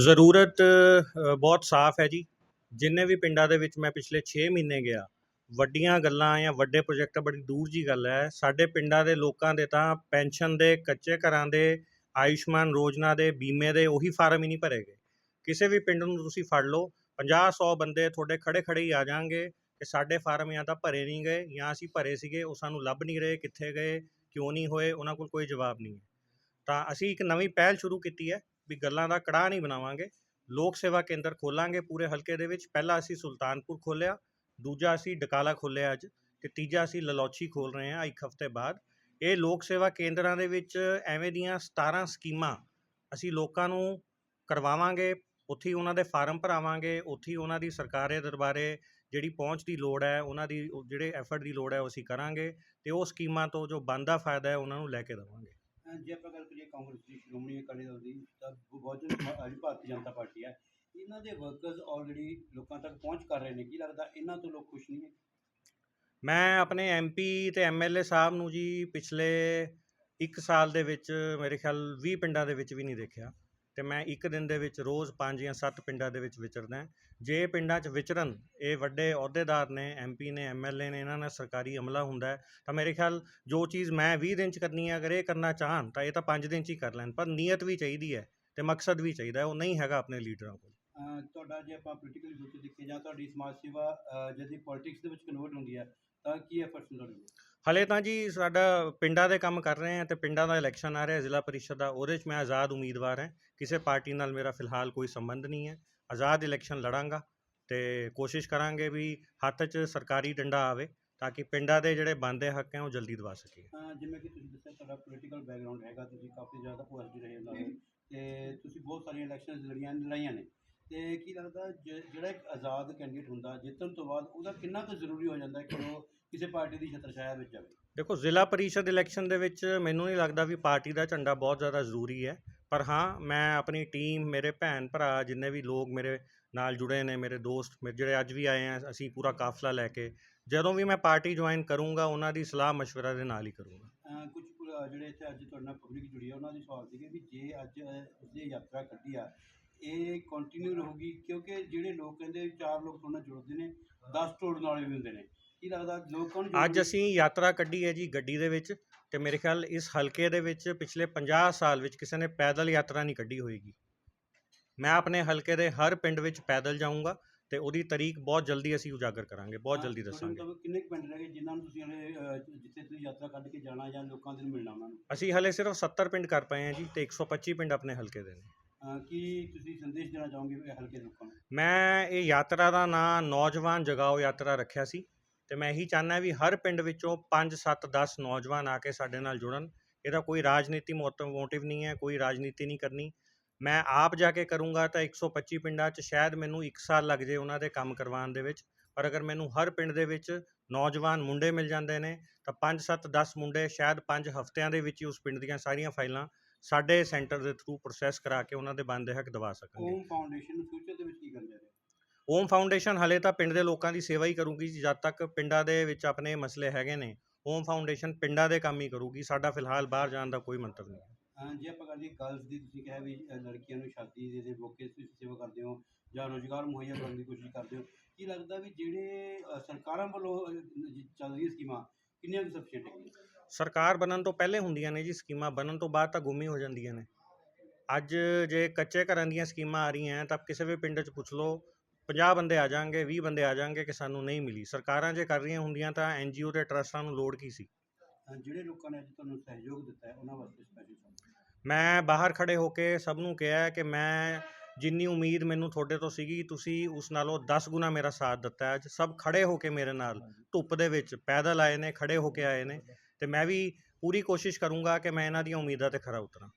ਜ਼ਰੂਰਤ ਬਹੁਤ ਸਾਫ਼ ਹੈ ਜੀ। ਜਿੰਨੇ ਵੀ ਪਿੰਡਾਂ ਦੇ ਵਿੱਚ ਮੈਂ ਪਿਛਲੇ 6 ਮਹੀਨੇ ਗਿਆ, ਵੱਡੀਆਂ ਗੱਲਾਂ ਜਾਂ ਵੱਡੇ ਪ੍ਰੋਜੈਕਟ ਬੜੀ ਦੂਰ ਜੀ ਗੱਲ ਹੈ। ਸਾਡੇ ਪਿੰਡਾਂ ਦੇ ਲੋਕਾਂ ਦੇ ਤਾਂ ਪੈਨਸ਼ਨ ਦੇ, ਕੱਚੇ ਘਰਾਂ ਦੇ, ਆਯੁਸ਼ਮਾਨ ਯੋਜਨਾ ਦੇ, ਬੀਮੇ ਦੇ ਉਹੀ ਫਾਰਮ ਹੀ ਨਹੀਂ ਭਰੇ ਗਏ। ਕਿਸੇ ਵੀ ਪਿੰਡ ਨੂੰ ਤੁਸੀਂ ਫੜ ਲਓ 50 100 ਬੰਦੇ ਤੁਹਾਡੇ ਖੜੇ ਖੜੇ ਹੀ ਆ ਜਾਣਗੇ ਕਿ ਸਾਡੇ ਫਾਰਮ ਜਾਂ ਤਾਂ ਭਰੇ ਨਹੀਂ ਗਏ ਜਾਂ ਅਸੀਂ ਭਰੇ ਸੀਗੇ, ਉਹ ਸਾਨੂੰ ਲੱਭ ਨਹੀਂ ਰਹੇ, ਕਿੱਥੇ ਗਏ, ਕਿਉਂ ਨਹੀਂ ਹੋਏ, ਉਹਨਾਂ ਕੋਲ ਕੋਈ ਜਵਾਬ ਨਹੀਂ ਹੈ। ਤਾਂ ਅਸੀਂ ਇੱਕ ਨਵੀਂ ਪਹਿਲ ਸ਼ੁਰੂ ਕੀਤੀ ਹੈ। ਵੀ ਗੱਲਾਂ ਦਾ ਕੜਾਹ ਨਹੀਂ ਬਣਾਵਾਂਗੇ। ਲੋਕ ਸੇਵਾ ਕੇਂਦਰ ਖੋਲਾਂਗੇ ਪੂਰੇ ਹਲਕੇ ਦੇ ਵਿੱਚ। ਪਹਿਲਾ ਅਸੀਂ ਸੁਲਤਾਨਪੁਰ ਖੋਲ੍ਹਿਆ ਦੂਜਾ ਅਸੀਂ ਡਕਾਲਾ ਖੋਲ੍ਹਿਆ ਅੱਜ ਤੇ ਤੀਜਾ ਅਸੀਂ ਲਲੌਚੀ ਖੋਲ ਰਹੇ ਹਾਂ ਇੱਕ ਹਫ਼ਤੇ ਬਾਅਦ। ਇਹ ਲੋਕ ਸੇਵਾ ਕੇਂਦਰਾਂ ਦੇ ਵਿੱਚ ਐਵੇਂ ਦੀਆਂ 17 ਸਕੀਮਾਂ ਅਸੀਂ ਲੋਕਾਂ ਨੂੰ ਕਰਵਾਵਾਂਗੇ, ਉੱਥੇ ਹੀ ਉਹਨਾਂ ਦੇ ਫਾਰਮ ਭਰਾਵਾਂਗੇ, ਉੱਥੇ ਹੀ ਉਹਨਾਂ ਦੀ ਸਰਕਾਰੇ ਦਰਬਾਰੇ ਜਿਹੜੀ ਪਹੁੰਚ ਦੀ ਲੋੜ ਹੈ, ਉਹਨਾਂ ਦੀ ਜਿਹੜੇ ਐਫਰਟ ਦੀ ਲੋੜ ਹੈ ਉਹ ਅਸੀਂ ਕਰਾਂਗੇ ਤੇ ਉਹ ਸਕੀਮਾਂ ਤੋਂ ਜੋ ਬਣਦਾ ਫਾਇਦਾ ਹੈ ਉਹਨਾਂ ਨੂੰ ਲੈ ਕੇ ਦੇਵਾਂਗੇ। ਜੇ ਆਪਾਂ ਗੱਲ ਕਰੀਏ ਕਾਂਗਰਸ ਦੀ, ਸ਼੍ਰੋਮਣੀ ਅਕਾਲੀ ਦਲ ਦੀ, ਤਾਂ ਬਹੁਜਨ ਸਮਾਜ- ਭਾਰਤੀ ਜਨਤਾ ਪਾਰਟੀ ਹੈ। ਇਹਨਾਂ ਦੇ ਵਰਕਰਸ ਆਲਰੇਡੀ ਲੋਕਾਂ ਤੱਕ ਪਹੁੰਚ ਕਰ ਰਹੇ ਨੇ। ਕੀ ਲੱਗਦਾ, ਇਹਨਾਂ ਤੋਂ ਲੋਕ ਖੁਸ਼ ਨਹੀਂ ਹੈ? ਮੈਂ ਆਪਣੇ ਐਮਪੀ ਤੇ ਐਮਐਲਏ ਸਾਹਿਬ ਨੂੰ ਜੀ ਪਿਛਲੇ 1 ਸਾਲ ਦੇ ਵਿੱਚ ਮੇਰੇ ਖਿਆਲ 20 ਪਿੰਡਾਂ ਦੇ ਵਿੱਚ ਵੀ ਨਹੀਂ ਦੇਖਿਆ। ਅਤੇ ਮੈਂ ਇੱਕ ਦਿਨ ਦੇ ਵਿੱਚ ਰੋਜ਼ ਪੰਜ ਜਾਂ ਸੱਤ ਪਿੰਡਾਂ ਦੇ ਵਿੱਚ ਵਿਚਰਦਾ ਜੇ ਪਿੰਡਾਂ 'ਚ ਵਿਚਰਨ, ਇਹ ਵੱਡੇ ਅਹੁਦੇਦਾਰ ਨੇ ਐਮਪੀ ਨੇ ਐਮਐਲਏ ਨੇ, ਇਹਨਾਂ ਨਾਲ ਸਰਕਾਰੀ ਅਮਲਾ ਹੁੰਦਾ ਤਾਂ ਮੇਰੇ ਖਿਆਲ ਜੋ ਚੀਜ਼ ਮੈਂ ਵੀਹ ਦਿਨ 'ਚ ਕਰਨੀ ਹੈ, ਅਗਰ ਇਹ ਕਰਨਾ ਚਾਹਣ, ਤਾਂ ਇਹ ਤਾਂ ਪੰਜ ਦਿਨ 'ਚ ਹੀ ਕਰ ਲੈਣ, ਪਰ ਨੀਅਤ ਵੀ ਚਾਹੀਦੀ ਹੈ ਅਤੇ ਮਕਸਦ ਵੀ ਚਾਹੀਦਾ ਉਹ ਨਹੀਂ ਹੈਗਾ ਆਪਣੇ ਲੀਡਰਾਂ ਕੋਲ। ਤੁਹਾਡਾ ਜੇ ਆਪਾਂ ਪੋਲੀਟੀਕਲ ਵਿਊ ਦੇਖੀਏ ਜਾਂ ਤੁਹਾਡੀ ਸਮਾਜ ਸੇਵਾ ਜਦ ਪੋਲਿਟਿਕਸ ਦੇ ਵਿੱਚ ਕਨਵਰਟ ਹੁੰਦੀ ਹੈ, ਤਾਂ ਕੀ ਐਫਰਟਸ ਨੇ ਹਲੇ ਤਾਂ ਜੀ ਸਾਡਾ ਪਿੰਡਾਂ ਦੇ ਕੰਮ ਕਰ ਰਹੇ ਹਾਂ ਤੇ ਪਿੰਡਾਂ ਦਾ ਇਲੈਕਸ਼ਨ ਆ ਰਿਹਾ ਜ਼ਿਲ੍ਹਾ ਪਰਿਸ਼ਦ ਦਾ ਉਹਦੇ 'ਚ ਮੈਂ ਆਜ਼ਾਦ ਉਮੀਦਵਾਰ ਹਾਂ। ਕਿਸੇ ਪਾਰਟੀ ਨਾਲ ਮੇਰਾ ਫਿਲਹਾਲ ਕੋਈ ਸੰਬੰਧ ਨਹੀਂ ਹੈ। ਆਜ਼ਾਦ ਇਲੈਕਸ਼ਨ ਲੜਾਂਗਾ ਤੇ ਕੋਸ਼ਿਸ਼ ਕਰਾਂਗੇ ਵੀ ਹੱਥ 'ਚ ਸਰਕਾਰੀ ਡੰਡਾ ਆਵੇ ਤਾਂ ਕਿ ਪਿੰਡਾਂ ਦੇ ਜਿਹੜੇ ਬਣਦੇ ਹੱਕ ਹੈ ਉਹ ਜਲਦੀ ਦਵਾ ਸਕੀਏ। ਅਹ ਜਿਵੇਂ ਕਿ ਤੁਸੀਂ ਦੱਸਿਆ ਤੁਹਾਡਾ ਪੋਲੀਟੀਕਲ ਬੈਕਗ੍ਰਾਉਂਡ ਹੈਗਾ ਤੁਸੀਂ ਕਾਫੀ ਜ਼ਿਆਦਾ ਓਐਸਡੀ ਰਹੇ ਹੋ ਨਾਲੇ। ਤੇ ਤੁਸੀਂ ਬਹੁਤ ਸਾਰੀਆਂ ਇਲੈਕਸ਼ਨਸ ਲੜੀਆਂ ਲੜਾਈਆਂ ਨੇ। ਤੇ ਕੀ ਲੱਗਦਾ ਜਿਹੜਾ ਇੱਕ ਆਜ਼ਾਦ ਕੈਂਡੀਡੇਟ ਹੁੰਦਾ ਜਿੱਤਣ ਤੋਂ ਬਾਅਦ ਉਹਦਾ ਕਿੰਨਾ ਕੁ ਜ਼ਰੂਰੀ ਹੋ ਜਾਂਦਾ ਕਿ ਉਹ ਕਿਸੇ ਪਾਰਟੀ ਦੀ ਛਤਰ ਵਿੱਚ ਜਾਵੇ? ਦੇਖੋ ਜ਼ਿਲ੍ਹਾ ਪਰਿਸ਼ਦ ਇਲੈਕਸ਼ਨ ਦੇ ਵਿੱਚ ਮੈਨੂੰ ਨਹੀਂ ਲੱਗਦਾ ਵੀ ਪਾਰਟੀ ਦਾ ਝੰਡਾ ਬਹੁਤ ਜ਼ਿਆਦਾ ਜ਼ਰੂਰੀ ਹੈ। ਪਰ ਹਾਂ ਮੈਂ ਆਪਣੀ ਟੀਮ ਮੇਰੇ ਭੈਣ ਭਰਾ ਜਿੰਨੇ ਵੀ ਲੋਕ ਮੇਰੇ ਨਾਲ ਜੁੜੇ ਨੇ ਮੇਰੇ ਦੋਸਤ ਮੇਰੇ ਜਿਹੜੇ ਅੱਜ ਵੀ ਆਏ ਆ ਅਸੀਂ ਪੂਰਾ ਕਾਫਲਾ ਲੈ ਕੇ ਜਦੋਂ ਵੀ ਮੈਂ ਪਾਰਟੀ ਜੁਆਇਨ ਕਰੂੰਗਾ ਉਹਨਾਂ ਦੀ ਸਲਾਹ ਮਸ਼ਵਰਾ ਦੇ ਨਾਲ ਹੀ ਕਰੂੰਗਾ। ਕੁਝ ਜਿਹੜੇ ਇੱਥੇ ਅੱਜ ਤੁਹਾਡੇ ਨਾਲ ਪਬਲਿਕ ਜੁੜੀ ਹੈ ਉਹਨਾਂ ਦੇ ਸਵਾਲ ਸੀਗੇ ਵੀ ਜੇ ਅੱਜ ਅ, ਯਾਤਰਾ ਕੱਢੀ ਆ ਇਹ ਕੰਟੀਨਿਊ ਰਹੂਗੀ ਕਿਉਂਕਿ ਜਿਹੜੇ ਲੋਕ ਕਹਿੰਦੇ ਚਾਰ ਲੋਕ ਤੁਹਾਡੇ ਨਾਲ ਜੁੜਦੇ ਨੇ 10 ਤੋੜਨ ਵਾਲੇ ਵੀ ਹੁੰਦੇ ਨੇ। ਕੀ ਲੱਗਦਾ ਲੋਕਾਂ ਨੂੰ ਅੱਜ ਅਸੀਂ ਯਾਤਰਾ ਕੱਢੀ ਹੈ ਜੀ ਗੱਡੀ ਦੇ ਵਿੱਚ ਤੇ ਮੇਰੇ ਖਿਆਲ ਇਸ ਹਲਕੇ ਦੇ ਵਿੱਚ ਪਿਛਲੇ 50 ਸਾਲ ਵਿੱਚ ਕਿਸੇ ਨੇ ਪੈਦਲ ਯਾਤਰਾ ਨਹੀਂ ਕੱਢੀ ਹੋਏਗੀ। ਮੈਂ ਆਪਣੇ ਹਲਕੇ ਦੇ ਹਰ ਪਿੰਡ ਵਿੱਚ ਪੈਦਲ ਜਾਊਂਗਾ ਤੇ ਉਹਦੀ ਤਾਰੀਖ ਬਹੁਤ ਜਲਦੀ ਅਸੀਂ ਉਜਾਗਰ ਕਰਾਂਗੇ ਬਹੁਤ ਜਲਦੀ ਤੁਹਾਡੇ ਦੱਸਾਂਗੇ। ਮੁਤਾਬਿਕ ਕਿੰਨੇ ਕੁ ਪਿੰਡ ਰਹਿ ਗਏ ਜਿਨ੍ਹਾਂ ਨੂੰ ਤੁਸੀਂ ਹਲੇ ਅਹ, ਜਿੱਥੇ ਤੁਸੀਂ ਯਾਤਰਾ ਕੱਢ ਕੇ ਜਾਣਾ ਜਾਂ ਲੋਕਾਂ ਦੇ ਨੂੰ ਮਿਲਣਾ ਉਹਨਾਂ ਨੂੰ? ਅਸੀਂ ਹਲੇ ਸਿਰਫ 70 ਪਿੰਡ ਕਰ ਪਏ ਹਾਂ ਜੀ ਤੇ 125 ਪਿੰਡ ਆਪਣੇ ਹਲਕੇ ਦੇ ਨੇ। ਕੀ ਤੁਸੀਂ ਸੰਦੇਸ਼ ਦੇਣਾ ਚਾਹੋਗੇ ਹਲਕੇ ਦੇ ਲੋਕਾਂ ਨੂੰ? ਮੈਂ ਇਹ ਯਾਤਰਾ ਦਾ ਨਾਂ ਨੌਜਵਾਨ ਜਗਾਓ ਯਾਤਰਾ ਰੱਖਿਆ ਸੀ ਤੇ ਮੈਂ ਇਹੀ ਚਾਹੁੰਦਾ ਵੀ ਹਰ ਪਿੰਡ ਵਿੱਚੋਂ 5 7 10 ਨੌਜਵਾਨ ਆ ਕੇ ਸਾਡੇ ਨਾਲ ਜੁੜਨ। ਇਹਦਾ ਕੋਈ ਰਾਜਨੀਤੀ ਮੋਟਿਵ ਨਹੀਂ ਹੈ, ਕੋਈ ਰਾਜਨੀਤੀ ਨਹੀਂ ਕਰਨੀ। ਮੈਂ ਆਪ ਜਾ ਕੇ ਕਰੂੰਗਾ ਤਾਂ 125 ਪਿੰਡਾਂ 'ਚ ਸ਼ਾਇਦ ਮੈਨੂੰ 1 ਸਾਲ ਲੱਗ ਜੇ ਉਹਨਾਂ ਦੇ ਕੰਮ ਕਰਵਾਉਣ ਦੇ ਵਿੱਚ। ਪਰ ਅਗਰ ਮੈਨੂੰ ਹਰ ਪਿੰਡ ਦੇ ਵਿੱਚ ਨੌਜਵਾਨ ਮੁੰਡੇ ਮਿਲ ਜਾਂਦੇ ਨੇ, ਤਾਂ 5 7 10 ਮੁੰਡੇ ਸ਼ਾਇਦ 5 ਹਫ਼ਤਿਆਂ ਦੇ ਵਿੱਚ ਹੀ ਉਸ ਪਿੰਡ ਦੀਆਂ ਸਾਰੀਆਂ ਫਾਈਲਾਂ ਸਾਡੇ ਸੈਂਟਰ ਦੇ ਥਰੂ ਪ੍ਰੋਸੈਸ ਕਰਾ ਕੇ ਉਹਨਾਂ ਦੇ ਬਣਦੇ ਹੱਕ ਦਵਾ ਸਕਣਗੇ। ਓਮ ਫਾਊਂਡੇਸ਼ਨ ਫਿਊਚਰ ਦੇ ਵਿੱਚ ਕੀ ਕਰਨ ਜਾ ਰਿਹਾ ਓਮ ਫਾਊਂਡੇਸ਼ਨ ਹਲੇ ਤਾਂ ਪਿੰਡ ਦੇ ਲੋਕਾਂ ਦੀ ਸੇਵਾ ਹੀ ਕਰੂਗੀ ਜਦ ਤੱਕ ਪਿੰਡਾਂ ਦੇ ਵਿੱਚ ਆਪਣੇ ਮਸਲੇ ਹੈਗੇ ਨੇ ਓਮ ਫਾਊਂਡੇਸ਼ਨ ਪਿੰਡਾਂ ਦੇ ਕੰਮ ਹੀ ਕਰੂਗੀ ਸਾਡਾ ਫਿਲਹਾਲ ਬਾਹਰ ਜਾਣ ਦਾ ਕੋਈ ਮੰਤਵ ਨਹੀਂ ਹੈ। ਹਾਂ ਜੇ ਆਪਾਂ ਕਰੀਏ ਗਰਲਸ ਦੀ ਤੁਸੀਂ ਕਿਹਾ ਵੀ ਅ, ਲੜਕੀਆਂ ਨੂੰ ਸ਼ਾਦੀ ਦੇ ਦੇ ਮੌਕੇ ਤੁਸੀਂ ਸੇਵਾ ਕਰਦੇ ਹੋ ਜਾਂ ਰੋਜ਼ਗਾਰ ਮੁਹੱਈਆ ਕਰਨ ਦੀ ਕੋਸ਼ਿਸ਼ ਕਰਦੇ ਹੋ ਕੀ ਲੱਗਦਾ ਵੀ ਜਿਹੜੇ ਅ, ਸਰਕਾਰਾਂ ਵੱਲੋਂ ਅ, ਜ- ਚੱਲ ਰਹੀਆਂ ਸਕੀਮਾਂ ਕਿੰਨੀਆਂ ਕੁ ਸਫੀਸ਼ੀਐਂਟ ਹੈਗੀਆਂ? ਸਰਕਾਰ ਬਣਨ ਤੋਂ ਪਹਿਲੇ ਹੁੰਦੀਆਂ ਨੇ ਜੀ ਸਕੀਮਾਂ ਬਣਨ ਤੋਂ ਬਾਅਦ ਤਾਂ ਗੁੰਮ ਹੀ ਹੋ ਜਾਂਦੀਆਂ ਨੇ। ਅੱਜ ਜੇ ਕੱਚੇ ਘਰਾਂ ਦੀਆਂ ਸਕੀਮਾਂ ਆ ਰਹੀਆਂ ਤਾਂ ਕਿਸੇ ਵੀ ਪਿੰਡ 'ਚ ਪੁੱਛ ਲਓ 50 ਬੰਦੇ ਆ ਜਾਣਗੇ 20 ਬੰਦੇ ਆ ਜਾਣਗੇ ਕਿ ਸਾਨੂੰ ਨਹੀਂ ਮਿਲੀ। ਸਰਕਾਰਾਂ ਜੇ ਕਰ ਰਹੀਆਂ ਹੁੰਦੀਆਂ ਤਾਂ ਐਨਜੀਓ ਤੇ ਟਰਸਟਾਂ ਨੂੰ ਲੋੜ ਕੀ ਸੀ? ਜਿਹੜੇ ਲੋਕਾਂ ਨੇ ਅੱਜ ਤੁਹਾਨੂੰ ਸਹਿਯੋਗ ਦਿੱਤਾ ਹੈ ਉਹਨਾਂ ਵਾਸਤੇ ਸਪੈਸ਼ਲ ਮੈਂ ਬਾਹਰ ਖੜੇ ਹੋ ਕੇ ਸਭ ਨੂੰ ਕਿਹਾ ਕਿ ਮੈਂ ਜਿੰਨੀ ਉਮੀਦ ਮੈਨੂੰ ਤੁਹਾਡੇ ਤੋਂ ਸੀਗੀ ਤੁਸੀਂ ਉਸ ਨਾਲੋਂ 10 ਗੁਣਾ ਮੇਰਾ ਸਾਥ ਦਿੱਤਾ ਹੈ। ਅੱਜ ਸਭ ਖੜੇ ਹੋ ਕੇ ਮੇਰੇ ਨਾਲ ਧੁੱਪ ਦੇ ਵਿੱਚ ਪੈਦਲ ਆਏ ਨੇ ਖੜੇ ਹੋ ਕੇ ਆਏ ਨੇ। ਅਤੇ ਮੈਂ ਵੀ ਪੂਰੀ ਕੋਸ਼ਿਸ਼ ਕਰੂੰਗਾ ਕਿ ਮੈਂ ਇਹਨਾਂ ਦੀਆਂ ਉਮੀਦਾਂ ਤੇ ਖਰਾ ਉਤਰਾਂ।